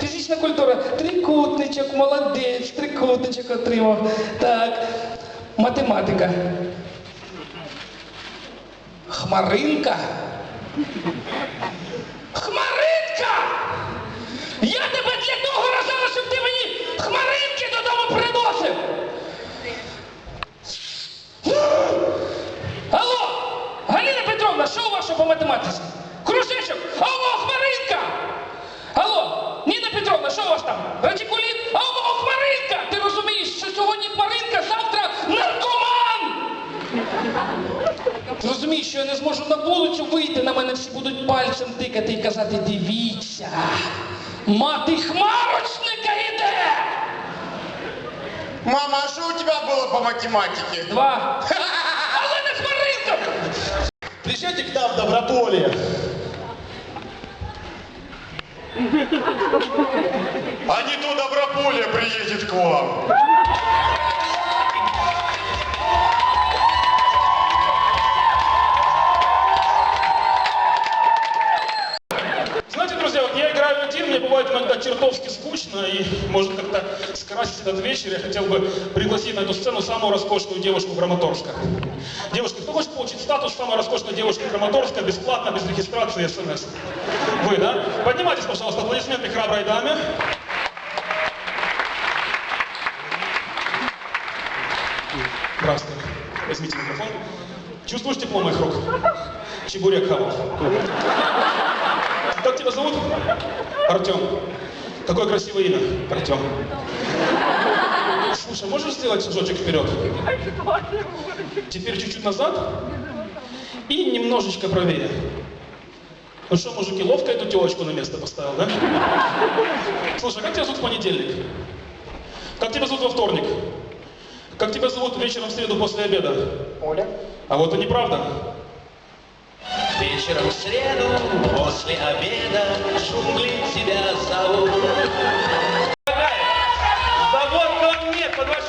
Фізична культура. Трикутничок, молодець, трикутничок отримав. Так. Математика. Хмаринка. Хмаринка! Я тебе для того рожала, щоб ти мені хмаринки додому приносив! Алло! Галина Петровна, що у вас що по математиці? Кружечок? Алло, хмаринка! Алло, Ніна Петровна, що у вас там? Радикуліт? Алло, хмаринка! Ти розумієш, що сьогодні хмаринка, завтра наркоман! Ти розумієш, що я не зможу на вулицю вийти, на мене всі будуть пальцем тикати і казати, дивіться, мати хмарочника йде! Мама, а что у тебя было по математике? Два. Але не хмаринка! Приезжайте к нам в Доброполье. А не то Доброполье приедет к вам. Мне бывает иногда чертовски скучно, и может как-то скрасить этот вечер, я хотел бы пригласить на эту сцену самую роскошную девушку Краматорска. Девушка, кто хочет получить статус самой роскошной девушки Краматорска бесплатно, без регистрации смс? Вы, да? Поднимайтесь, пожалуйста, аплодисменты храброй даме. Здравствуйте. Возьмите микрофон. Чувствуешь тепло моих рук? Чебурек хавал. Как тебя зовут? Артем. Какое красивое имя? Артем. Слушай, можешь сделать шажочек вперед? Теперь чуть-чуть назад. И немножечко правее. Ну что, мужики, ловко эту телочку на место поставил, да? Слушай, как тебя зовут в понедельник? Как тебя зовут во вторник? Как тебя зовут вечером в среду после обеда? Оля? А вот и неправда вечером в среду, после обеда джунгли тебя зовут. Завод ко нет, под ваш